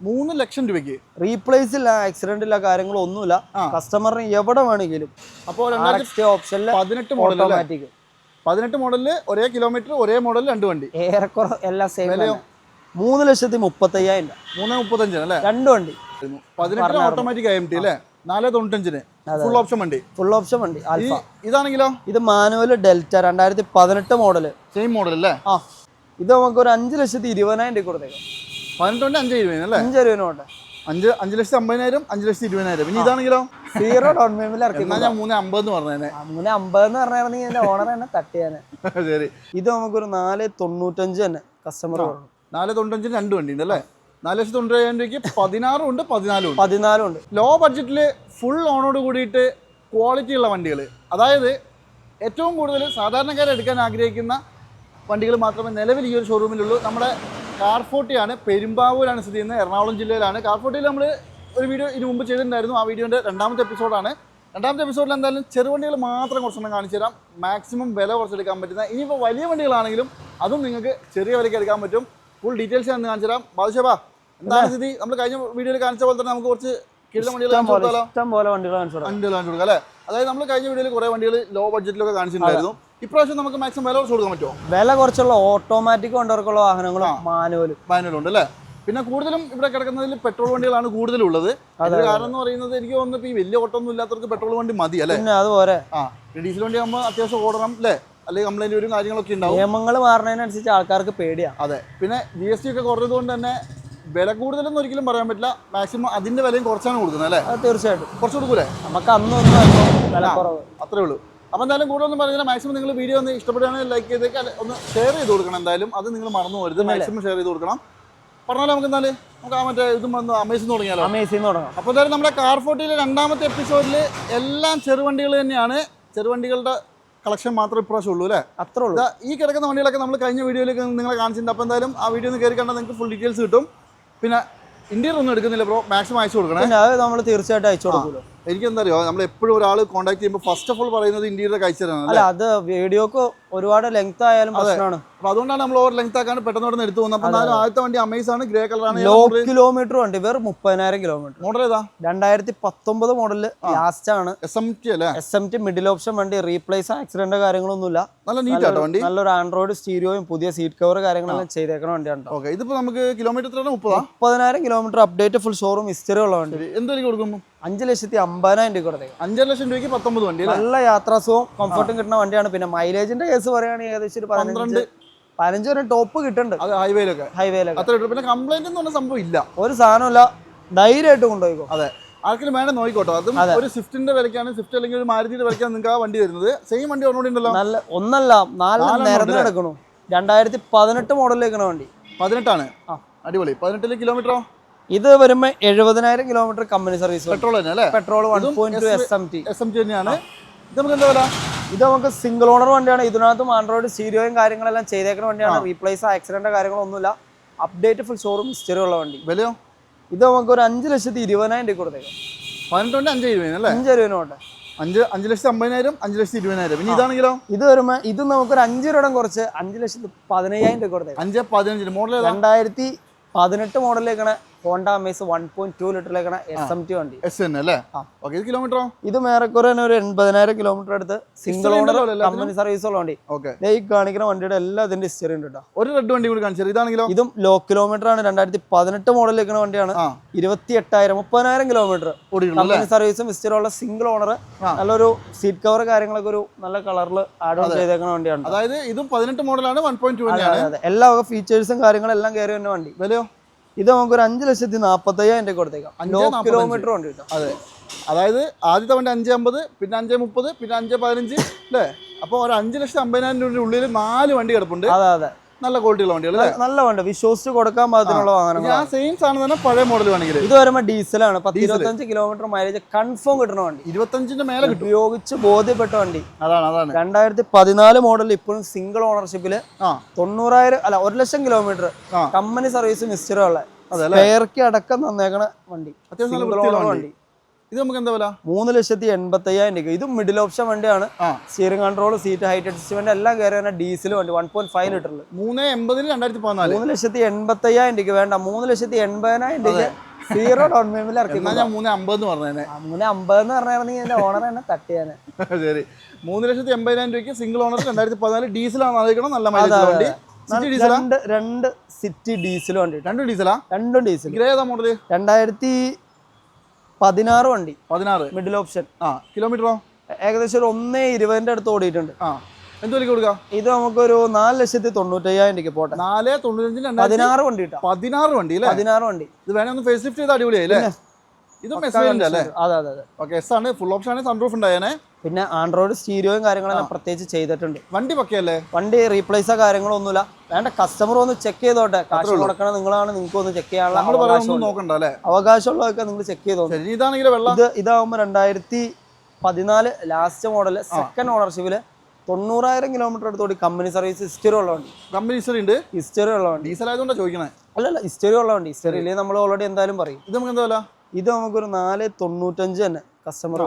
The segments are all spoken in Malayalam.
മൂന്ന് ലക്ഷം രൂപയ്ക്ക്. റീപ്ലേസ് ഇല്ല ആക്സിഡന്റ് ഇല്ല കാര്യങ്ങളോ ഒന്നുമില്ല. കസ്റ്റമറിന് എവിടെ വേണമെങ്കിലും അപ്പോൾ ഓപ്ഷനിൽ പതിനെട്ട് മോഡൽ ഓട്ടോമാറ്റിക് പതിനെട്ട് മോഡലിൽ ഒരേ കിലോമീറ്റർ ഒരേ മോഡൽ രണ്ട് വണ്ടി. ഏറെക്കുറെ എല്ലാം സെയിം? മൂന്ന് ലക്ഷത്തി മുപ്പത്തയ്യായിരം രൂപ. മൂന്ന് മുപ്പത്തഞ്ചിന് അല്ലേ? രണ്ട് വണ്ടി. പതിനെട്ടിന് ഓട്ടോമാറ്റിക് ഐ എം ടി അല്ലേ? നാല് തൊണ്ണൂറ്റഞ്ചിന്. ഫുൾ ഓപ്ഷൻ വണ്ടി. ഫുൾ ഓപ്ഷൻ വണ്ടി ഇതാണെങ്കിലോ? ഇത് മാനുവൽ ഡെൽറ്റ രണ്ടായിരത്തി പതിനെട്ട് മോഡൽ സെയിം മോഡൽ അല്ലേ? ആ. ഇത് നമുക്ക് ഒരു അഞ്ച് ലക്ഷത്തി ഇരുപതിനായിരം രൂപ കൊടുത്തേക്കാം. പതിനെട്ട് കൊണ്ട് അഞ്ച് ഇരുപതിന് അല്ലേ? അഞ്ച് രൂപ അഞ്ച് അഞ്ച് ലക്ഷത്തി അമ്പതിനായിരം അഞ്ച് ലക്ഷത്തി ഇരുപതിനായിരം. ഇനി ഇതാണെങ്കിലോ? സീറോ ഡൗൺ പേയ്മെന്റ് ഇറക്കി എന്നാ ഞാൻ മൂന്ന് അമ്പത് എന്ന് പറഞ്ഞേ മൂന്ന് അമ്പത് എന്ന് പറഞ്ഞായിരുന്നെങ്കിൽ എന്റെ ഓണർ തന്നെ തട്ടിയാനെ ശരി. ഇത് നമുക്കൊരു നാല് തൊണ്ണൂറ്റഞ്ച് തന്നെ കസ്റ്റമർ നാല് തൊണ്ണൂറ്റഞ്ചിന് രണ്ട് വണ്ടി ഉണ്ട് അല്ലേ? നാല് ലക്ഷത്തി തൊണ്ണൂറായിരം രൂപയ്ക്ക് പതിനാറും ഉണ്ട് പതിനാലും ഉണ്ട്. പതിനാലും ഉണ്ട്. ലോ ബഡ്ജറ്റിൽ ഫുൾ ഓണോട് കൂടിയിട്ട് ക്വാളിറ്റി ഉള്ള വണ്ടികൾ അതായത് ഏറ്റവും കൂടുതൽ സാധാരണക്കാർ എടുക്കാൻ ആഗ്രഹിക്കുന്ന വണ്ടികൾ മാത്രമേ നിലവിൽ ഈ ഒരു ഷോറൂമിലുള്ളൂ നമ്മുടെ കാർ ഫോർട്ടിയാണ് പെരുമ്പാവൂരാണ് സ്ഥിതി ചെയ്യുന്നത്. എറണാകുളം ജില്ലയിലാണ്. കാർഫോട്ടിയിൽ നമ്മൾ ഒരു വീഡിയോ ഇതിനു മുമ്പ് ചെയ്തിട്ടുണ്ടായിരുന്നു. ആ വീഡിയോന്റെ രണ്ടാമത്തെ എപ്പിസോഡാണ് രണ്ടാമത്തെ എപ്പിസോഡിൽ എന്തായാലും ചെറുവണ്ടികൾ മാത്രം കുറച്ചെണ്ണം കാണിച്ചു തരാം. മാക്സിമം വില കുറച്ചെടുക്കാൻ പറ്റുന്ന ഇനിയിപ്പോൾ വലിയ വണ്ടികളാണെങ്കിലും അതും നിങ്ങൾക്ക് ചെറിയ വിലയ്ക്ക് എടുക്കാൻ പറ്റും. ഫുൾ ഡീറ്റെയിൽസ് ഞാൻ കാണിച്ചു തരാം. ബാദുഷാ എന്താണ് സ്ഥിതി? നമ്മൾ കഴിഞ്ഞ വീഡിയോയിൽ കാണിച്ച പോലെ തന്നെ നമുക്ക് കുറച്ച് കൊടുക്കാം വണ്ടികൾ കാണിച്ചു കൊടുക്കാം അല്ലേ? അതായത് നമ്മൾ കഴിഞ്ഞ വീഡിയോയിൽ കുറേ വണ്ടികൾ ലോ ബഡ്ജറ്റിലൊക്കെ കാണിച്ചിട്ടുണ്ടായിരുന്നു. ഇപ്രാവശ്യം നമുക്ക് മാക്സിമം വില കുറച്ച് കൊടുക്കാൻ പറ്റുമോ? വില കുറച്ചുള്ള ഓട്ടോമാറ്റിക് കൊണ്ടുവർക്കുള്ള വാഹനങ്ങളും മാനുവലും മാനുവലുണ്ട് അല്ലേ? പിന്നെ കൂടുതലും ഇവിടെ കിടക്കുന്നതിൽ പെട്രോൾ വണ്ടികളാണ് കൂടുതലുള്ളത്. അത് കാരണം എന്ന് പറയുന്നത് എനിക്ക് തോന്നുന്നു ഈ വലിയ ഓട്ടമൊന്നും ഇല്ലാത്തവർക്ക് പെട്രോൾ വണ്ടി മതി അല്ലേ? അതുപോലെ. ആ ഡീസൽ വണ്ടി ആകുമ്പോൾ അത്യാവശ്യം ഓടണം അല്ലേ? അല്ലെങ്കിൽ കംപ്ലൈന്റ് വരും കാര്യങ്ങളൊക്കെ ഉണ്ടാവും. നിയമങ്ങൾ മാറുന്നതിനനുസരിച്ച് ആൾക്കാർക്ക് പേടിയാണ് അതെ പിന്നെ ജി എസ് ടി ഒക്കെ കുറഞ്ഞതുകൊണ്ട് തന്നെ വില കൂടുതലൊന്നും ഒരിക്കലും പറയാൻ പറ്റില്ല. മാക്സിമം അതിന്റെ വിലയും കുറച്ചാണ് കൊടുക്കുന്നത് അല്ലേ? തീർച്ചയായിട്ടും. കുറച്ച് കൊടുക്കൂലേ? നമുക്ക് അന്നൊന്നും അത്രേ ഉള്ളൂ. അപ്പോൾ എന്തായാലും കൂടുതലൊന്നും പറഞ്ഞാൽ മാക്സിമം നിങ്ങൾ വീഡിയോ ഒന്ന് ഇഷ്ടപ്പെടുകയാണെങ്കിൽ ലൈക്ക് ചെയ്തേക്ക്. ഒന്ന് ഷെയർ ചെയ്ത് കൊടുക്കണം എന്തായാലും. അത് നിങ്ങൾ മറന്നു പോരുത് മാക്സിമം ഷെയർ ചെയ്ത് കൊടുക്കണം. പറഞ്ഞാലും നമുക്ക് എന്നാൽ നമുക്ക് ആ മറ്റേ ഇതും വന്ന് അമേസിൽ തുടങ്ങിയാലോ? നിന്ന് തുടങ്ങാം. അപ്പോൾ എന്തായാലും നമ്മുടെ കാർ ഫോർട്ടിയിലെ രണ്ടാമത്തെ എപ്പിസോഡിൽ എല്ലാം ചെറുവണ്ടികൾ തന്നെയാണ്. ചെറുവണ്ടികളുടെ കളക്ഷൻ മാത്രമേ ഇപ്രാവശ്യം ഉള്ളൂ അല്ലേ? അത്ര ഉള്ളൂ. ഈ കിടക്കുന്ന വണ്ടികളൊക്കെ നമ്മൾ കഴിഞ്ഞ വീഡിയോയിലേക്ക് നിങ്ങളെ കാണിച്ചിട്ടുണ്ട്. അപ്പോൾ എന്തായാലും ആ വീഡിയോ ഒന്ന് കയറി കണ്ടാൽ നിങ്ങൾക്ക് ഫുൾ ഡീറ്റെയിൽസ് കിട്ടും. പിന്നെ ഇന്ത്യയിൽ ഒന്നും എടുക്കുന്നില്ല ബ്രോ മാക്സിമം അയച്ചു കൊടുക്കണം. അത് നമ്മൾ തീർച്ചയായിട്ടും അയച്ചു കൊടുക്കുമല്ലോ എനിക്ക് എന്താ അറിയോ നമ്മൾ എപ്പോഴും ഒരാൾ കോൺടാക്ട് ചെയ്യുമ്പോൾ ഫസ്റ്റ് ഓഫ് ഓൾ പറയുന്നത് ഇന്ത്യയുടെ കഴിച്ചു തരാണ് അല്ല? അത് വീഡിയോക്ക് ഒരുപാട് ലെങ്ത് ആയാലും പ്രശ്നമാണ് അപ്പൊ അതുകൊണ്ടാണ് നമ്മൾ ഓവർ ലെങ്ത് ആക്കാൻ പെട്ടെന്ന് പെട്ടെന്ന് എടുത്തു പോകുന്നത്. അപ്പൊ ആദ്യത്തെ വണ്ടി അമേസ് ആണ് ഗ്രേ കളറാണ് ലോ കിലോമീറ്റർ ഉണ്ട് വെറും മുപ്പതിനായിരം കിലോമീറ്റർ മോഡൽ ഏതാ? രണ്ടായിരത്തി പത്തൊമ്പത് മോഡൽ ലാസ്റ്റ് ആണ്. എസ് എം ടി അല്ലേ? S M T middle option വണ്ടി റീപ്ലേസ് ആക്സിഡന്റ് കാര്യങ്ങളൊന്നുമില്ല. നല്ല നീറ്റ് ആട്ടോ വണ്ടി. നല്ലൊരു ആൻഡ്രോയിഡ് സ്റ്റീരിയോയും പുതിയ സീറ്റ് കവർ കാര്യങ്ങളെല്ലാം ചെയ്തേക്കണ വണ്ടിയാണ്. ഓക്കെ ഇതിപ്പോ നമുക്ക് കിലോമീറ്റർ മുപ്പതിനായിരം kilometre update full showroom history ഉള്ള വണ്ടി. ശരി എന്ത് വിലക്ക് കൊടുക്കുന്നു അഞ്ച് ലക്ഷത്തി അമ്പതിനായിരം രൂപ കൊടുത്തേ അഞ്ചര ലക്ഷം രൂപയ്ക്ക് പത്തൊമ്പത് വണ്ടി നല്ല നല്ല യാത്രാസുഖവും കംഫർട്ടും കിട്ടുന്ന വണ്ടിയാണ്. പിന്നെ മൈലേജിന്റെ കേസ് പറയുകയാണെങ്കിൽ ഏകദേശം ഒരു പതിനഞ്ച് പതിനഞ്ച് വരെ ടോപ്പ് കിട്ടുന്നുണ്ട്. അത് ഹൈവേയിലൊക്കെ ഹൈവേയിലൊക്കെ അത്ര പിന്നെ കംപ്ലൈന്റ് എന്ന് പറഞ്ഞ സംഭവം ഇല്ല. ഒരു സാധനമില്ല ധൈര്യമായിട്ട് കൊണ്ടുപോയിക്കോ. അതെ. ആർക്കും വേണേ നോക്കിക്കോട്ടോ. അതും അതെ. ഒരു സ്വിഫ്റ്റിന്റെ വിലക്കാണ്. സ്വിഫ്റ്റ് അല്ലെങ്കിൽ ഒരു മാരുതിയുടെ വിലക്കാണ് നിങ്ങൾക്ക് ആ വണ്ടി വരുന്നത്. സെയിം വണ്ടി ഒന്നുകൂടി ഉണ്ടല്ലോ നല്ല ഒന്നല്ല നാലാം നേരത്തെ നിരന്ന് കിടക്കണു. രണ്ടായിരത്തി പതിനെട്ട് മോഡലിലേക്കാണ് വണ്ടി. പതിനെട്ടാണ്? ആ. അടിപൊളി. പതിനെട്ടിലെ കിലോമീറ്ററോ ഇത് വരുമ്പോ എഴുപതിനായിരം കിലോമീറ്റർ കമ്പനി സർവീസ് പെട്രോൾ തന്നെ അല്ലേ petrol one point two S M T S M T തന്നെയാണ്. ഇത് നമുക്ക് എന്താ വില? ഇത് നമുക്ക് സിംഗിൾ ഓണർ വണ്ടിയാണ്. ഇതിനകത്തും ആൻഡ്രോയിഡ് സ്റ്റീരിയോയും കാര്യങ്ങളെല്ലാം ചെയ്തേക്കുന്ന വണ്ടിയാണ്. റീപ്ലേസ് ആക്സിഡന്റ് കാര്യങ്ങളൊന്നുമില്ല. അപ്ഡേറ്റ് ഫുൾ ഷോറും ഹിസ്റ്ററി ഉള്ള വണ്ടി. വിലയോ? ഇത് നമുക്ക് ഒരു അഞ്ച് ലക്ഷത്തി ഇരുപതിനായിരം രൂപ കൊടുത്തേക്കാം. പതിനെട്ടുണ്ട് അഞ്ച് ഇരുപതിന് അല്ലേ? അഞ്ച് രൂപ അഞ്ച് അഞ്ച് ലക്ഷത്തി അമ്പതിനായിരം അഞ്ച് ലക്ഷത്തി ഇരുപതിനായിരം. ഇനി ഇതാണെങ്കിലോ? ഇത് വരുമ്പോ ഇത് നമുക്കൊരു അഞ്ച് രൂപ കുറച്ച് അഞ്ച് ലക്ഷത്തി പതിനയ്യായിരം രൂപ കൊടുത്തേക്കാം. അഞ്ച് പതിനഞ്ച്. മോഡൽ രണ്ടായിരത്തി പതിനെട്ട് മോഡലിലേക്കാണ് Honda Amaze one point two ലിറ്ററിലേക്കാണ് S M T വണ്ടി. എസ് എൻ അല്ലേ. ഇത് കിലോമീറ്ററോ ഇത് മേറെക്കുറെ തന്നെ ഒരു എൺപതിനായിരം കിലോമീറ്റർ അടുത്ത് സിംഗിൾ ഓണർ കമ്പനി സർവീസ് ഉള്ള വണ്ടി. ഈ കാണിക്കുന്ന വണ്ടിയുടെ എല്ലാ ഇതിന്റെ ഹിസ്റ്ററി ഉണ്ട് കേട്ടോ ഒരു റെഡ് വണ്ടി കൂടി കാണിച്ചത് ഇതാണെങ്കിലും? ഇതും ലോ കിലോമീറ്റർ ആണ്. രണ്ടായിരത്തി പതിനെട്ട് മോഡലിലേക്കുന്ന വണ്ടിയാണ്. ഇരുപത്തി എട്ടായിരം മുപ്പതിനായിരം കിലോമീറ്റർ കമ്പനി സർവീസും ഹിസ്റ്ററി ഉള്ള സിംഗിൾ ഓണർ നല്ലൊരു സീറ്റ് കവർ കാര്യങ്ങളൊക്കെ ഒരു നല്ല കളറിൽ ആഡ് ഓൺ ചെയ്തേക്കുന്ന വണ്ടിയാണ് അതായത് ഇതും പതിനെട്ട് മോഡലാണ് വൺ പോയിന്റ് ടു. എല്ലാ ഫീച്ചേഴ്സും കാര്യങ്ങളും എല്ലാം കയറി തന്നെ വണ്ടി. വിലയോ? ഇത് നമുക്ക് ഒരു അഞ്ച് ലക്ഷത്തി നാപ്പത്തയ്യായിരം രൂപ കൊടുത്തേക്കാം. ലോ. കിലോമീറ്റർ ഉണ്ട് കേട്ടോ. അതെ. അതായത് ആദ്യത്തെ വണ്ടി അഞ്ച് അമ്പത് പിന്നെ അഞ്ച് മുപ്പത് പിന്നെ അഞ്ച് പതിനഞ്ച് അല്ലേ? അപ്പോൾ ഒരു അഞ്ച് ലക്ഷത്തി അമ്പതിനായിരം രൂപയുടെ ഉള്ളിൽ നാല് വണ്ടി കിടപ്പുണ്ട്. അതെ അതെ. നല്ല ക്വാളിറ്റിയുള്ള വണ്ടികൾ നല്ല വണ്ടി. വിശ്വസിച്ച് കൊടുക്കാൻ പാകത്തിനുള്ള വാഹനങ്ങൾ ഞാൻ സെയിം സാധനം തന്നെ പഴയ മോഡൽ വേണമെങ്കിൽ. ഇത് വരുമ്പോൾ ഡീസലാണ് പത്ത് ഇരുപത്തഞ്ച് കിലോമീറ്റർ മൈലേജ് കൺഫേം കിട്ടുന്ന വണ്ടി. ഇരുപത്തഞ്ചിന്റെ മേലെ ഉപയോഗിച്ച് ബോധ്യപ്പെട്ട വണ്ടി. അതാണ് അതാണ്. രണ്ടായിരത്തി പതിനാല് മോഡൽ ഇപ്പോഴും സിംഗിൾ ഓണർഷിപ്പിൽ ആ. തൊണ്ണൂറായിരം അല്ല ഒരു ലക്ഷം കിലോമീറ്റർ കമ്പനി സർവീസ് മിസ്റ്ററുള്ള പേർക്ക് അടക്കം തന്നേക്കണ വണ്ടി. വണ്ടി. ഇത് നമുക്ക് എന്താ വില? മൂന്ന് ലക്ഷത്തി എൺപത്തി അയ്യായിരം രൂപ ഇത് മിഡിൽ ഓപ്ഷൻ വണ്ടിയാണ്. Steering control seat height adjustment എല്ലാം കയറി തന്നെ ഡീസൽ വണ്ടി വൺ പോയിന്റ് ഫൈവ് ലിറ്ററിൽ മൂന്ന് എൺപതിന് രണ്ടായിരത്തി പതിനാല്. മൂന്ന് ലക്ഷത്തി എൺപത്തി അയ്യായിരം രൂപ വേണ്ട. മൂന്ന് ലക്ഷത്തി എൺപതിനായിരം രൂപ സീറോ ഡൗൺ പേയ്മെന്റ് ഇറക്കി ഞാൻ മൂന്ന് അമ്പത് എന്ന് പറഞ്ഞേനെ. ആ, മൂന്ന് അമ്പത് എന്ന് പറഞ്ഞായിരുന്നെങ്കിൽ എന്റെ ഓണർ തന്നെ ശരി. മൂന്ന് ലക്ഷത്തി എൺപതിനായിരം രൂപയ്ക്ക് സിംഗിൾ ഓണർ രണ്ടായിരത്തി പതിനാല് ഡീസലാണ് അറിയിക്കണം. നല്ല മൈലേജ് വണ്ടി. രണ്ട് സിറ്റി ഡീസൽ വണ്ടി. രണ്ട് ഡീസലാ രണ്ടും ഡീസൽ ഏതാ മോഡൽ രണ്ടായിരത്തി പതിനാറ് വണ്ടി. പതിനാറ്. മിഡിൽ ഓപ്ഷൻ ആ കിലോമീറ്ററോ ഏകദേശം ഒരു ഒന്നേ ഇരുപതിന്റെ അടുത്ത് ഓടിയിട്ടുണ്ട്. ആ. എന്ത് വിലക്ക് കൊടുക്കാം? ഇത് നമുക്കൊരു നാല് ലക്ഷത്തി തൊണ്ണൂറ്റയ്യായിരം രൂപയ്ക്ക് പോട്ടെ. നാല് തൊണ്ണൂറ്റഞ്ചിന് പതിനാറ് വണ്ടി പതിനാറ് വണ്ടി അല്ലേ? പതിനാറ് വണ്ടി. ഇത് വേണേ ഒന്ന് ഫേസ് ലിഫ്റ്റ് ചെയ്ത് അടിപൊളിയായി അല്ലേ? ഇതും അല്ലേ? അതെ അതെ അതെ. ഓക്കെ എസ് ആണ്. ഫുൾ ഓപ്ഷൻ ആണ് സൺറൂഫ് ഉണ്ടായേനെ. പിന്നെ ആൻഡ്രോയിഡ് സ്റ്റീരിയോയും കാര്യങ്ങളെല്ലാം പ്രത്യേകിച്ച് ചെയ്തിട്ടുണ്ട്. വണ്ടി പക്കയല്ലേ? വണ്ടി റീപ്ലേസോ കാര്യങ്ങളും ഒന്നുമില്ല വേണ്ട കസ്റ്റമർ ഒന്ന് ചെക്ക് ചെയ്തോട്ടെ. കാശ് കൊടുക്കണം നിങ്ങളാണ് നിങ്ങൾക്ക് ഒന്ന് ചെക്ക് ചെയ്യാനുള്ള നമ്മൾ അവകാശം പറയുന്നൊന്നും നോക്കണ്ട അല്ലേ? അവകാശമുള്ളതൊക്കെ നിങ്ങൾ ചെക്ക് ചെയ്തോ ശരി ഇതാണെങ്കിലോ വെള്ളം. ഇത് ഇതാവുമ്പോൾ രണ്ടായിരത്തി പതിനാല് ലാസ്റ്റ് മോഡൽ സെക്കൻഡ് ഓണർഷിപ്പിൽ തൊണ്ണൂറായിരം കിലോമീറ്റർ അടുത്തോടി കമ്പനി സർവീസ് ഹിസ്റ്ററി ഉള്ള വണ്ടി. കമ്പനി ഹിസ്റ്ററി ഉണ്ട്? ഹിസ്റ്ററി ഉള്ള വണ്ടി. ഡീസൽ ആയതുകൊണ്ടാണ് ചോദിക്കണേ. അല്ലല്ല ഹിസ്റ്ററി ഉള്ള വണ്ടി. ഹിസ്റ്ററി ഇല്ലേ നമ്മൾ ഓൾറെഡി എന്തായാലും പറയും. ഇത് നമുക്ക് എന്താ ഇത് നമുക്കൊരു നാല് തൊണ്ണൂറ്റഞ്ച് തന്നെ കസ്റ്റമർ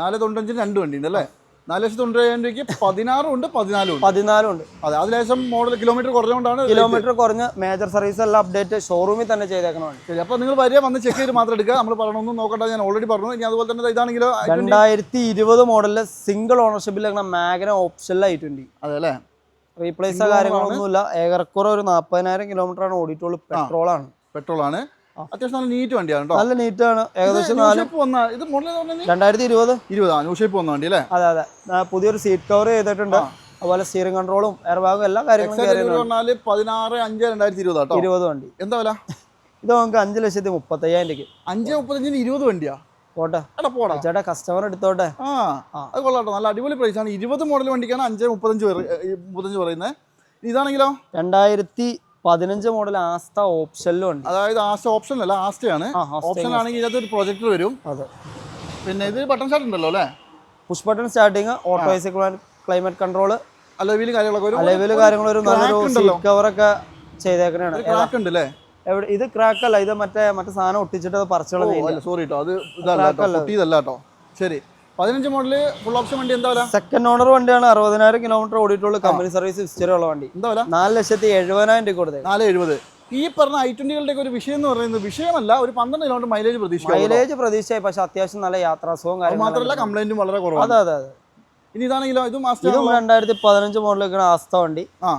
നാല് തൊണ്ണൂറ്റഞ്ചിന് രണ്ട് വണ്ടി ഉണ്ട് അല്ലേ? നാല് ലക്ഷത്തി തൊണ്ണൂറായിരം രൂപയ്ക്ക് പതിനാറും ഉണ്ട് പതിനാലും ഉണ്ട്. പതിനാലും ഉണ്ട്. അതെ അതിലേശം മോഡൽ കിലോമീറ്റർ കുറഞ്ഞുകൊണ്ടാണ് കിലോമീറ്റർ കുറഞ്ഞ് മേജർ സർവീസ് എല്ലാം അപ്ഡേറ്റ് ഷോറൂമിൽ തന്നെ ചെയ്തേക്കണ ശരി അപ്പോൾ നിങ്ങൾ വരിക വന്ന് ചെക്ക് ചെയ്ത് മാത്രം എടുക്കുക. നമ്മൾ പറയണമെന്നും നോക്കണ്ട ഞാൻ ഓൾറെഡി പറഞ്ഞു. ഇനി അതുപോലെ തന്നെ ഇതാണെങ്കിലും രണ്ടായിരത്തി ഇരുപത് മോഡലിൽ സിംഗിൾ ഓണർഷിപ്പിൽ മാഗ്ന ഓപ്ഷനിൽ ഐ ട്വന്റി അതെ അല്ലേ? റീപ്ലേസ് കാര്യങ്ങളൊന്നുമില്ല. ഏകർക്കുറ ഒരു നാൽപ്പതിനായിരം കിലോമീറ്റർ ആണ് ഓടിയിട്ടുള്ളൂ. പെട്രോൾ ആണ്. പെട്രോൾ ആണ്. അത്യാവശ്യം നല്ല നീറ്റ് വണ്ടിയാണ് കേട്ടോ. നല്ല നീറ്റ് ആണ്. ഏകദേശം ഇത് രണ്ടായിരത്തി ഇരുപത്. ഇരുപത് ന്യൂ ഷേപ്പ് വന്ന വണ്ടി അല്ലേ? അതെ അതെ. പുതിയൊരു സീറ്റ് കവർ ചെയ്തിട്ടുണ്ട്. അതുപോലെ സ്റ്റിയറിംഗ് കൺട്രോളും എയർ ബാഗും എല്ലാ കാര്യങ്ങളും പതിനാറ് അഞ്ച് രണ്ടായിരത്തി ഇരുപതാ കേട്ടോ. ഇരുപത് വണ്ടി. എന്താ വില? ഇത് നമുക്ക് അഞ്ച് ലക്ഷത്തി മുപ്പത്തയ്യായിരം രൂപയ്ക്ക്. അഞ്ച് മുപ്പത്തഞ്ചിന് ഇരുപത് വണ്ടിയാ? പോട്ടെ. എടാ പോടാ. ചേട്ടാ കസ്റ്റമർ എടുത്തോട്ടെ. ആ അത് കൊള്ളാട്ടോ. നല്ല അടിപൊളി പ്രൈസ് ആണ്. ഇരുപത് മോഡൽ വണ്ടിക്കാണ് അഞ്ച് മുപ്പത്തഞ്ച് മുപ്പത്തഞ്ച് പറയുന്നത് ഇതാണെങ്കിലോ? രണ്ടായിരത്തി പതിനഞ്ച് മോഡൽ ആസ്ത ഓപ്ഷനിലും ഉണ്ട്. അതായത് ആസ്ത ഓപ്ഷൻ അല്ല ആസ്റ്റയാണ് ആ ഓപ്ഷൻ ആണെങ്കിൽ ഇതിനകത്ത് ഒരു പ്രൊജക്ടർ വരും. അതെ. പിന്നെ ഇത് ബട്ടൺ സ്റ്റാർട്ട് ഉണ്ടല്ലോ അല്ലേ? Push button starting auto climate control Alavil കാര്യങ്ങളൊക്കെ അലവിൽ കാര്യങ്ങളൊരു നല്ലൊരു കവറൊക്കെ ചെയ്തേക്കണാണ് എവിടെ? ഇത് ക്രാക്ക് അല്ല ഇത് മറ്റേ മറ്റേ സാധനം ഒട്ടിച്ചിട്ട് അത് പറിച്ചു സോറി കേട്ടോ അത് ഇതല്ല കേട്ടോ ശരി. പതിനഞ്ച് മോഡൽ ഫുൾ ഓപ്ഷൻ വണ്ടി എന്താ സെക്കൻഡ് ഓണർ വണ്ടിയാണ് അറുപതിനായിരം കിലോമീറ്റർ ഓടിയിട്ടുള്ള. കമ്പനി സർവീസ് ഹിസ്റ്ററി ഉള്ള വണ്ടി. എന്താ നാല് ലക്ഷത്തി എഴുപതിനായിരം രൂപ കൊടുത്തത് നാല് എഴുപത്. ഈ പറഞ്ഞ ഐ ട്വന്റികളുടെ ഒരു വിഷയം എന്ന് പറയുന്നത് വിഷയമല്ല ഒരു പന്ത്രണ്ട് കിലോമീറ്റർ മൈലേജ് പ്രതീക്ഷ മൈലേജ് പ്രതീക്ഷയായി പക്ഷെ അത്യാവശ്യം നല്ല യാത്രാസുഖം കാര്യങ്ങളും മാത്രമല്ല കംപ്ലൈന്റും വളരെ കുറവാണ്. അതെ അതെ അതെ. ഇനി ഇതാണെങ്കിലോ ഇതും ഇതും രണ്ടായിരത്തി പതിനഞ്ച് മോഡലിലേക്കാണ് ആസ്ത വണ്ടി. ആ.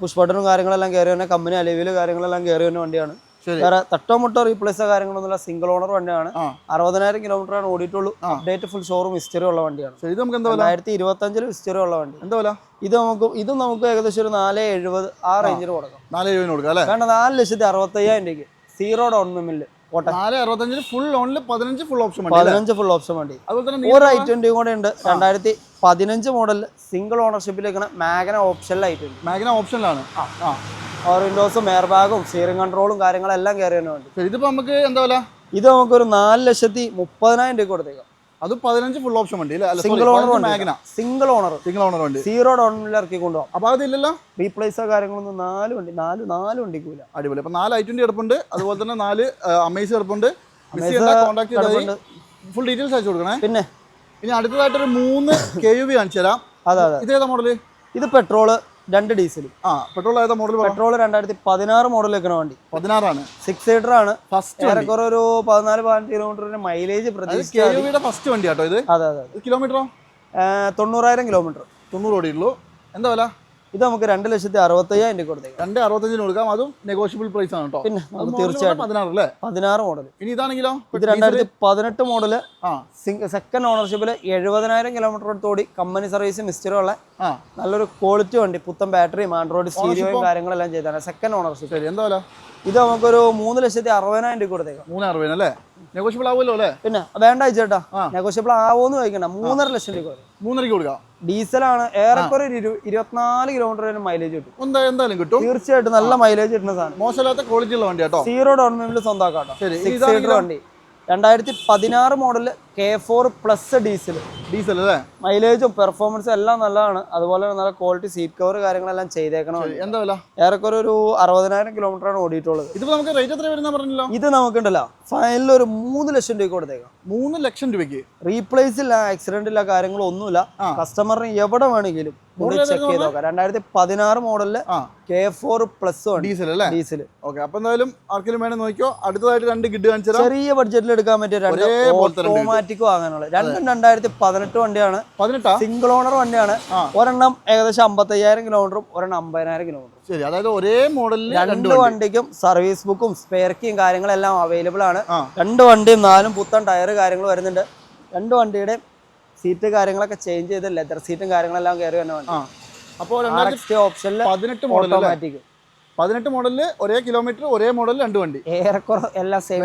പുഷ് ബട്ടണും കാര്യങ്ങളെല്ലാം കയറി വന്നെ കമ്പനി അലവിൽ കാര്യങ്ങളെല്ലാം കയറി വന്ന വണ്ടിയാണ്. വേറെ തട്ടോ മുട്ടോ റീപ്ലേസോ കാര്യങ്ങളൊന്നുമില്ല സിംഗിൾ ഓണർ വണ്ടിയാണ്. അറുപതിനായിരം കിലോമീറ്റർ ആണ് ഓടിയിട്ടുള്ളൂ. അപ്ഡേറ്റ് ഫുൾ ഷോറൂം ഹിസ്റ്ററി ഉള്ള വണ്ടിയാണ്. ഇത് നമുക്ക് എന്താ രണ്ടായിരത്തി ഇരുപത്തി അഞ്ചിൽ ഹിസ്റ്ററി ഉള്ള വണ്ടി. എന്താ ഇത് നമുക്ക് ഇത് നമുക്ക് ഏകദേശം ഒരു നാല് എഴുപത് ആ റേഞ്ചിൽ കൊടുക്കാം. നാല് എഴുപതിന് കൊടുക്കാം അല്ലേ? വേണ്ട നാല് ലക്ഷത്തി അറുപത്തയ്യായിരം രൂപയ്ക്ക്. സീറോ ഡൗൺ പേയ്മെന്റ് പോട്ടെ. നാല് അറുപത്തഞ്ചിന് ഫുൾ ലോണിൽ പതിനഞ്ച് ഫുൾ ഓപ്ഷൻ? പതിനഞ്ച് ഫുൾ ഓപ്ഷൻ വണ്ടി. ഒരു ഐ ട്വന്റി കൂടെ ഉണ്ട്. രണ്ടായിരത്തി പതിനഞ്ച് മോഡൽ സിംഗിൾ ഓണർഷിപ്പിലേക്കാണ് മാഗ്ന ഓപ്ഷനിൽ ഐ ട്വന്റി മാഗ്ന ഓപ്ഷനിലാണ് ആ. പവർ വിൻഡോസും എയർ ബാഗും സ്റ്റിയറിംഗ് കൺട്രോളും കാര്യങ്ങളെല്ലാം കയറി തന്നെ വേണ്ടി. ഇതിപ്പോ നമുക്ക് എന്താ വില? ഇത് നമുക്കൊരു നാല് ലക്ഷത്തി മുപ്പതിനായിരം രൂപ കൊടുത്തേക്കാം. അത് പതിനഞ്ച് ഫുൾ ഓപ്ഷൻ വണ്ടി single owner single owner single owner വണ്ടി. സീറോ ഡൗണിൽ ഇറക്കി കൊണ്ടുപോകാം. അപ്പൊ അതില്ലല്ലോ റീപ്ലേസോ കാര്യങ്ങളൊന്നും നാല് വണ്ടി നാല് നാല് വണ്ടിക്കൂല അടിപൊളി. അപ്പൊ നാല് ഐ ട്വന്റി എടുപ്പുണ്ട്. അതുപോലെ തന്നെ നാല് അമേസ് എടുപ്പുണ്ട്. കോൺടാക്ട് കിടപ്പുണ്ട്. ചെയ്താൽ ഫുൾ ഡീറ്റെയിൽസ് അയച്ചു കൊടുക്കണേ. പിന്നെ? ഇനി അടുത്തതായിട്ട് ഒരു മൂന്ന് കെ യു വി കാണിച്ചു തരാം. അതെ അതെ. ഇത് ഏതാ മോഡൽ ഇത് പെട്രോൾ രണ്ട് ഡീസലും ആ പെട്രോൾ ഏതാ മോഡൽ പെട്രോൾ രണ്ടായിരത്തി പതിനാറ് മോഡൽ വെക്കണ വണ്ടി. പതിനാറാണ്. സിക്സ് സീറ്റർ ആണ്. ഫസ്റ്റ് ഏറെക്കുറെ ഒരു പതിനാല് പതിനഞ്ച് കിലോമീറ്ററിന് മൈലേജ് കെ യു വിയുടെ ഫസ്റ്റ് വണ്ടി കേട്ടോ ഇത്? അതെ അതെ കിലോമീറ്ററോ തൊണ്ണൂറായിരം കിലോമീറ്റർ തൊണ്ണൂറ് ഓടിയുള്ളൂ എന്താ വില? ഇത് നമുക്ക് രണ്ട് ലക്ഷത്തി അറുപത്തയ്യായിരം രൂപ കൊടുത്തേക്കാം. രണ്ട് അറുപത്തഞ്ചിന് കൊടുക്കാം. അതും നെഗോഷ്യബിൾ പ്രൈസ് ആണ് കേട്ടോ. പിന്നെ തീർച്ചയായിട്ടും പതിനാറ് അല്ലേ? പതിനാറ് മോഡൽ ഇനി ഇതാണെങ്കിലോ? ഇത് രണ്ടായിരത്തി പതിനെട്ട് മോഡൽ സെക്കൻഡ് ഓണർഷിപ്പിൽ എഴുപതിനായിരം കിലോമീറ്റർ അടുത്തോടി കമ്പനി സർവീസ് മിസ്റ്ററുള്ള നല്ലൊരു ക്വാളിറ്റി വണ്ടി പുത്തൻ ബാറ്ററിയും ആൻഡ്രോയിഡ് സ്റ്റീരിയോയും കാര്യങ്ങളെല്ലാം ചെയ്താണ് സെക്കൻഡ് ഓണർഷിപ്പ് ശരി എന്താ വില? ഇത് നമുക്കൊരു മൂന്ന് ലക്ഷത്തി അറുപതിനായിരം രൂപ കൊടുത്തേക്കാം. മൂന്ന് അറുപതിന് അല്ലേ? നെഗോഷ്യബിൾ ആവുമല്ലോ അല്ലേ? പിന്നെ വേണ്ട ചേട്ടാ. നെഗോഷ്യബിൾ ആവോന്ന് ചോദിക്കണ്ട. മൂന്നര ലക്ഷം രൂപ വരും മൂന്നരയ്ക്ക് കൊടുക്കാം. ഡീസലാണ്. ഏറെക്കുറെ ഇരുപത്തിനാല് കിലോമീറ്റർ വരെ മൈലേജ് കിട്ടും. എന്താ എന്തായാലും കിട്ടും? തീർച്ചയായിട്ടും നല്ല മൈലേജ് കിട്ടുന്ന സാധനം. മോശമില്ലാത്ത ക്വാളിറ്റി ഉള്ള വണ്ടി കേട്ടോ സീറോ ഡൗൺ പേയ്മെന്റ് സ്വന്തമാക്കാം സിക്സ്? സീറ്റർ വണ്ടി. രണ്ടായിരത്തി പതിനാറ് model K four plus diesel diesel അല്ലേ? മൈലേജും പെർഫോമൻസും എല്ലാം നല്ലതാണ്. അതുപോലെ തന്നെ നല്ല ക്വാളിറ്റി സീറ്റ് കവർ കാര്യങ്ങളെല്ലാം ചെയ്തേക്കണം എന്താ വില? ഏറെക്കുറെ ഒരു അറുപതിനായിരം കിലോമീറ്റർ ആണ് ഓടിയിട്ടുള്ളത്. ഇതിപ്പോ നമുക്ക് റേറ്റ് എത്ര വരുന്ന പറഞ്ഞല്ലോ ഇത് നമുക്കുണ്ടല്ലോ. ഫൈനലിൽ ഒരു മൂന്ന് ലക്ഷം രൂപ കൊടുത്തേക്കാം. മൂന്ന് ലക്ഷം രൂപയ്ക്ക്? റീപ്ലേസ് ഇല്ല ആക്സിഡന്റ് ഇല്ല കാര്യങ്ങളോ ഒന്നുമില്ല. കസ്റ്റമറിന് എവിടെ വേണമെങ്കിലും ചെക്ക് ചെയ്ത് നോക്കാം. രണ്ടായിരത്തി പതിനാറ് മോഡലിൽ കെ ഫോർ പ്ലസ് ഡീസൽ അല്ലേ? ഡീസൽ ഓക്കെ അപ്പൊ എന്തായാലും ആർക്കെങ്കിലും വേണമെങ്കിൽ നോക്കിയോ അടുത്തതായിട്ട് രണ്ട് ഗിഡ് കാണിച്ചു തരാം ചെറിയ ബഡ്ജറ്റിൽ എടുക്കാൻ പറ്റിയ രണ്ട് ഒരേപോലത്തെ ഓട്ടോമാറ്റിക് വാങ്ങാനുള്ളത് രണ്ടും രണ്ടായിരത്തി പതിനെട്ട് വണ്ടിയാണ്. പതിനെട്ടാ? സിംഗിൾ ഓണർ വണ്ടിയാണ്. ഒരെണ്ണം ഏകദേശം അമ്പത്തയ്യായിരം കിലോമീറ്ററും ഒരെണ്ണം അമ്പതിനായിരം കിലോമീറ്ററും ശരി അതായത് ഒരേ മോഡലിൽ രണ്ട് വണ്ടിക്കും സർവീസ് ബുക്കും സ്പെയർ കീയും കാര്യങ്ങളെല്ലാം അവൈലബിൾ ആണ്. രണ്ട് വണ്ടിയും നാലും പുത്തൻ ടയർ കാര്യങ്ങൾ വരുന്നുണ്ട്. രണ്ട് വണ്ടിയുടെ സീറ്റ് കാര്യങ്ങളൊക്കെ ചേഞ്ച് ചെയ്ത് ലെതർ സീറ്റും കാര്യങ്ങളെല്ലാം കയറി തന്നെ വണ്ടി. അപ്പോൾ ഓപ്ഷനിൽ പതിനെട്ട് മോഡൽ ഓട്ടോമാറ്റിക് പതിനെട്ട് മോഡലിൽ ഒരേ കിലോമീറ്റർ ഒരേ മോഡൽ രണ്ട് വണ്ടി. ഏറെക്കുറെ എല്ലാം സെയിം?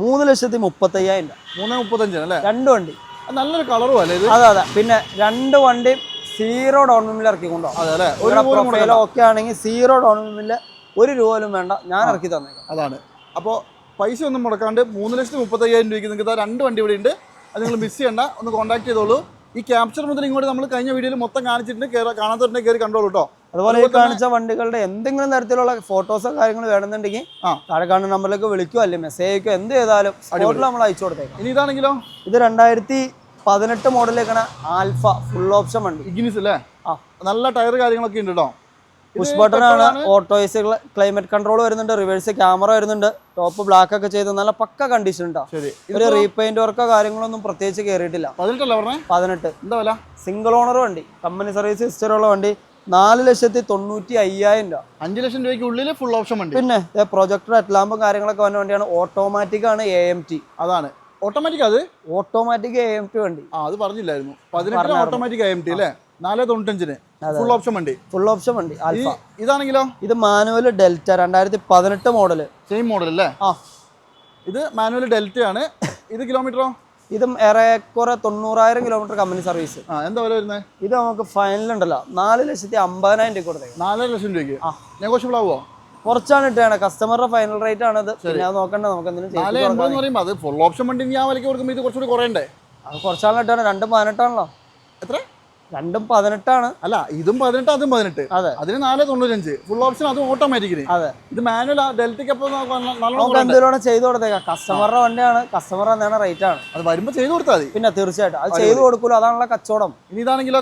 മൂന്ന് ലക്ഷത്തി മുപ്പത്തയ്യായിരം രൂപ. മൂന്ന് മുപ്പത്തഞ്ചാണ് അല്ലേ? രണ്ട് വണ്ടി. നല്ലൊരു കളറും അല്ലേ ഇത്? അതെ അതെ. പിന്നെ രണ്ട് വണ്ടിയും സീറോ ഡൗൺ പേയ്മെന്റ് ഇറക്കി കൊണ്ടുപോകാം അതെ അല്ലേ? ഒരു പ്രൊഫൈൽ ആണെങ്കിൽ സീറോ ഡൗൺ പേയ്മെന്റ് ഒരു രൂപ പോലും വേണ്ട. ഞാൻ ഇറക്കി തന്നേക്കാം. അതാണ്. അപ്പോൾ പൈസ ഒന്നും മുടക്കാണ്ട് മൂന്ന് ലക്ഷത്തി മുപ്പത്തയ്യായിരം രൂപയ്ക്ക് നിങ്ങൾക്ക് രണ്ട് വണ്ടി ഇവിടെ ഉണ്ട്. അത് നിങ്ങൾ മിസ് ചെയ്യണ്ട. ഒന്ന് കോൺടാക്ട് ചെയ്തോളൂ. ഈ ക്യാപ്ചർ മുതൽ ഇങ്ങോട്ട് നമ്മൾ കഴിഞ്ഞ വീഡിയോയിൽ മൊത്തം കാണിച്ചിട്ടുണ്ട്. കയറി കാണാത്തവരുടെ കയറി കണ്ടോളൂ കേട്ടോ അതുപോലെ ഈ കാണിച്ച വണ്ടികളുടെ എന്തെങ്കിലും തരത്തിലുള്ള ഫോട്ടോസോ കാര്യങ്ങളോ വേണമെന്നുണ്ടെങ്കിൽ. താഴെ കാണുന്ന നമ്പറിലേക്ക് വിളിക്കോ അല്ലെങ്കിൽ മെസ്സേജ് അയക്കോ എന്ത് ചെയ്താലും സ്പോട്ടിൽ നമ്മൾ അയച്ചു കൊടുത്തേക്കാം. ഇനി ഇതാണെങ്കിലോ? ഇത് രണ്ടായിരത്തി പതിനെട്ട് മോഡലിലേക്കാണ് ആൽഫ ഫുൾ ഓപ്ഷൻ വണ്ടി. ഇഗ്നിസ് അല്ലേ? ആ. നല്ല ടയർ കാര്യങ്ങളൊക്കെ ഉണ്ട് കേട്ടോ പുഷ് ബട്ടൺ ആണ് ഓട്ടോയ്സ് ക്ലൈമറ്റ് കൺട്രോൾ വരുന്നുണ്ട് റിവേഴ്സ് ക്യാമറ വരുന്നുണ്ട് ടോപ്പ് ബ്ലാക്ക് ഒക്കെ ചെയ്ത് നല്ല പക്ക കണ്ടീഷൻ ഉണ്ടോ ശരി. ഒരു റീപെയിന്റ് വർക്കോ കാര്യങ്ങളൊന്നും പ്രത്യേകിച്ച് കയറിയിട്ടില്ല പതിനെട്ട്. എന്താ വില? സിംഗിൾ ഓണർ വണ്ടി കമ്പനി സർവീസ് ഹിസ്റ്ററി ഉള്ള വണ്ടി നാല് ലക്ഷത്തി തൊണ്ണൂറ്റി അയ്യായിരം രൂപ. അഞ്ച് ലക്ഷം രൂപയ്ക്ക് ഉള്ളിൽ ഫുൾ ഓപ്ഷൻ പിന്നെ പ്രൊജക്ടർ അറ്റ്ലാമ്പും കാര്യങ്ങളൊക്കെ വന്ന വണ്ടിയാണ്. ഓട്ടോമാറ്റിക് ആണ് എ എം ടി അതാണ്. ഓട്ടോമാറ്റിക് അത്? ഓട്ടോമാറ്റിക് എ എം ടി വണ്ടി. ആ അത് പറഞ്ഞില്ലായിരുന്നു. പതിനെട്ടിന് ഓട്ടോമാറ്റിക് എ എം ടി അല്ലേ? നാല് തൊണ്ണൂറ്റഞ്ചിന്. ഫുൾ ഓപ്ഷൻ വണ്ടി. ഫുൾ ഓപ്ഷൻ വണ്ടി ഇതാണെങ്കിലോ? ഇത് മാനുവൽ ഡെൽറ്റ രണ്ടായിരത്തി പതിനെട്ട് മോഡൽ സെയിം മോഡൽ അല്ലേ? ആ. ഇത് മാനുവൽ ഡെൽറ്റ ആണ്. ഇത് കിലോമീറ്ററോ ഇതും ഏറെക്കുറെ തൊണ്ണൂറായിരം കിലോമീറ്റർ കമ്പനി സർവീസ് ആ എന്താ വില വരുന്നത് ഇത് നമുക്ക് ഫൈനൽ ഉണ്ടല്ലോ. നാല് ലക്ഷത്തി അമ്പതിനായിരം രൂപ കൊടുത്തേ നാലര ലക്ഷം രൂപയ്ക്ക്? ആ. നെഗോഷ്യബിൾ ആവുമോ കുറച്ചാണ് ഇട്ടാണ് കസ്റ്റമറുടെ ഫൈനൽ റേറ്റ് ആണ് അത് പിന്നെ അത് നോക്കണ്ട നമുക്ക് എന്തെങ്കിലും പറയുമ്പോൾ അത് ഫുൾ ഓപ്ഷൻ വണ്ടി നീ ആ വിലയ്ക്ക് കൊടുക്കുമ്പോൾ ഇത് കുറച്ചുകൂടി കുറയണ്ടേ? അത് കുറച്ചാണ് ഇട്ടാണ് രണ്ടും പതിനെട്ടാണല്ലോ. എത്ര? രണ്ടും പതിനെട്ടാണ്. അല്ല ഇതും പതിനെട്ട് അതും പതിനെട്ട്. അതെ. അതിന് നാല് തൊണ്ണൂറ്റഞ്ച് ഫുൾ ഓപ്ഷൻ അതും ഓട്ടോമാറ്റിക്കലി അതെ. ഇത് മാനുവൽ ഡെൽറ്റയ്ക്ക് അപ്പോൾ നമുക്ക്? എന്തെങ്കിലും ചെയ്ത് കൊടുത്തേക്കാം. കസ്റ്റമറുടെ വണ്ടിയാണ്. കസ്റ്റമർ എന്താണ് റേറ്റ് ആണ്. അത് വരുമ്പോൾ ചെയ്ത് കൊടുത്താൽ മതി. പിന്നെ തീർച്ചയായിട്ടും. അത് ചെയ്ത് കൊടുക്കൂലോ. അതാണല്ലോ കച്ചവടം. ഇനി ഇതാണെങ്കിലോ?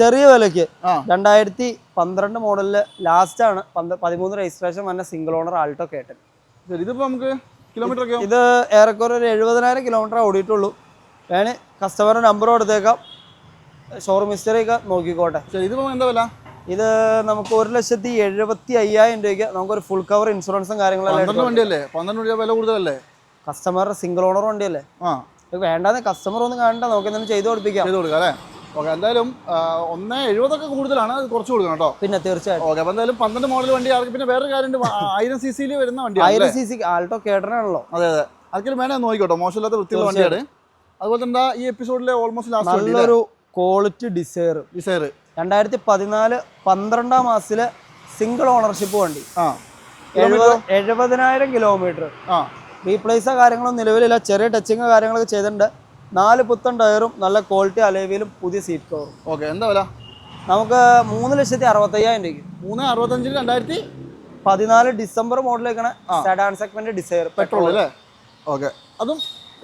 ചെറിയ വിലയ്ക്ക്. രണ്ടായിരത്തി പന്ത്രണ്ട് മോഡലിൽ ലാസ്റ്റ് ആണ്. പതിമൂന്ന് രജിസ്ട്രേഷൻ വന്ന സിംഗിൾ ഓണർ ആൾട്ടോ കേട്ടൻ ഇതിപ്പോ നമുക്ക് കിലോമീറ്റർ ഇത് ഏറെക്കുറെ ഒരു എഴുപതിനായിരം കിലോമീറ്റർ ഓടിയിട്ടുള്ളൂ. വേണേ കസ്റ്റമറുടെ നമ്പർ കൊടുത്തേക്കാം. ഷോറൂം ഹിസ്റ്ററി ഒക്കെ നോക്കിക്കോട്ടെ. ഇത് എന്താ വില? ഇത് നമുക്ക് ഒരു ലക്ഷത്തി എഴുപത്തി അയ്യായിരം രൂപയ്ക്ക് നമുക്കൊരു ഫുൾ കവർ ഇൻഷുറൻസും കാര്യങ്ങളെല്ലാം പന്ത്രണ്ട് വണ്ടിയല്ലേ? പന്ത്രണ്ട് രൂപ വില കൂടുതലല്ലേ? കസ്റ്റമറുടെ സിംഗിൾ ഓണർ വണ്ടിയല്ലേ? ആ. വേണ്ടാന്ന് കസ്റ്റമർ ഒന്നും കാണണ്ട നോക്കി എന്തെങ്കിലും ചെയ്ത് കൊടുപ്പിക്കാം. ചെയ്ത് കൊടുക്കാം അല്ലേ? ഓക്കെ എന്തായാലും ഒന്ന് എഴുപതൊക്കെ കൂടുതലാണ് അത് കുറച്ച് കൊടുക്കണം കേട്ടോ. പിന്നെ തീർച്ചയായിട്ടും. ഓക്കെ അപ്പോൾ എന്തായാലും പന്ത്രണ്ട് മോഡൽ വണ്ടി ആർക്ക് പിന്നെ വേറെ ആ, ആയിരം സി സിയിൽ വരുന്ന വണ്ടി ആയിരം സി സി ആൾട്ടോ കേട്ടനാണല്ലോ. അതെ അതെ. ആർക്കെങ്കിലും വേണേ നോക്കിക്കോട്ടോ മോശമില്ലാത്ത വൃത്തിയുള്ള വണ്ടിയാണ്. അതുപോലെ തന്നെ ഈ എപ്പിസോഡിലെ ഓൾമോസ്റ്റ് ലാസ്റ്റ് നല്ലൊരു ക്വാളിറ്റി ഡിസയർ ഡിസൈർ രണ്ടായിരത്തി പതിനാല് പന്ത്രണ്ടാം മാസത്തിലെ സിംഗിൾ ഓണർഷിപ്പ് വണ്ടി. ആ. എഴുപത് എഴുപതിനായിരം കിലോമീറ്റർ ആ. റീപ്ലേസോ കാര്യങ്ങളൊന്നും നിലവിലില്ല. ചെറിയ ടച്ചിങ് കാര്യങ്ങളൊക്കെ ചെയ്തിട്ടുണ്ട്. നാല് പുത്തൻ ടയറും നല്ല ക്വാളിറ്റി അലേവിയിലും പുതിയ സീറ്റ് കവറും ഓക്കെ എന്താ വില? നമുക്ക് മൂന്ന് ലക്ഷത്തി അറുപത്തയ്യായിരം രൂപയ്ക്ക്. മൂന്ന് അറുപത്തഞ്ചിൽ രണ്ടായിരത്തി പതിനാല് ഡിസംബർ മോഡലേക്കാണ് സെഡാൻ സെഗ്മെന്റ് ഡിസൈർ പെട്രോൾ അല്ലേ? ഓക്കെ അതും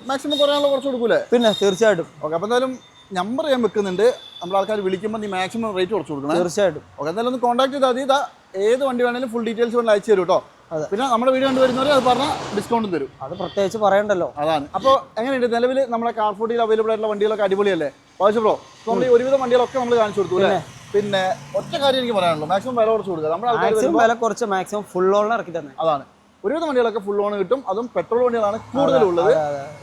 മാക്സിമം കുറയാനുള്ള കുറച്ച് കൊടുക്കൂലേ? പിന്നെ തീർച്ചയായിട്ടും. ഓക്കെ അപ്പോൾ എന്തായാലും നമ്പർ ഞാൻ വെക്കുന്നുണ്ട്. നമ്മൾ ആൾക്കാർ വിളിക്കുമ്പോൾ നീ മാക്സിമം റേറ്റ് കുറച്ച് കൊടുക്കണം. തീർച്ചയായിട്ടും. ഓക്കെ എന്തായാലും ഒന്ന് കോൺടാക്ട് ചെയ്താൽ മതി. ഇതാ ഏത് വണ്ടി വേണേലും ഫുൾ ഡീറ്റെയിൽസ് കൊണ്ട് അയച്ചു തരും കേട്ടോ അതെ. പിന്നെ നമ്മുടെ വീഡിയോ കണ്ടുവരുന്നവർ അത് പറഞ്ഞാൽ ഡിസ്കൗണ്ടും തരും. അത് പ്രത്യേകിച്ച് പറയണ്ടല്ലോ. അതാണ്. അപ്പോൾ എങ്ങനെയുണ്ട്? നിലവിൽ നമ്മുടെ കാർഫോട്ടിയിൽ അവൈലബിൾ ആയിട്ടുള്ള വണ്ടികളൊക്കെ അടിപൊളിയല്ലേ? വായിച്ചു ബ്രോ നമ്മൾ ഈ ഒരുവിധം വണ്ടികളൊക്കെ നമ്മൾ കാണിച്ചു കൊടുത്തു അല്ലേ? പിന്നെ? ഒറ്റ കാര്യം എനിക്ക് പറയാനുള്ളൂ. മാക്സിമം വില കുറച്ച് കൊടുക്കുക. നമ്മുടെ വില കുറച്ച് മാക്സിമം ഫുൾ ഓൺ ഇറക്കി തന്നെ. അതാണ്. ഒരുവിധം വണ്ടികളൊക്കെ ഫുൾ ഓൺ കിട്ടും. അതും പെട്രോൾ വണ്ടികളാണ് കൂടുതലുള്ളത്.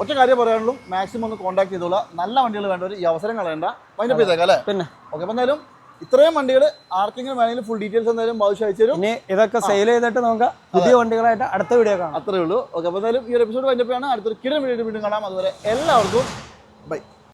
ഒറ്റ കാര്യം പറയാനുള്ളൂ മാക്സിമം ഒന്ന് കോൺടാക്ട് ചെയ്തോളാം. നല്ല വണ്ടികൾ വേണ്ടവർ ഈ അവസരം കളയണ്ട. വൈൻഡപ്പ് ചെയ്തേക്കാം അല്ലേ? പിന്നെ? ഓക്കെ അപ്പം എന്തായാലും ഇത്രയും വണ്ടികൾ ആർക്കെങ്കിലും വേണമെങ്കിലും ഫുൾ ഡീറ്റെയിൽസ് എന്തായാലും ബാധിച്ചു അയച്ചു തരും. ഇനി ഇതൊക്കെ സെയിൽ ചെയ്തിട്ട് നമുക്ക് പുതിയ വണ്ടികളായിട്ട് അടുത്ത വീഡിയോ കാണാം. അത്രേ ഉള്ളൂ. ഓക്കെ അപ്പോൾ എന്തായാലും ഈ ഒരു എപ്പിസോഡ് വൈൻഡപ്പ് ആണ് അടുത്തൊരു കിടം വീഡിയോ വീണ്ടും കാണാം. അതുവരെ എല്ലാവർക്കും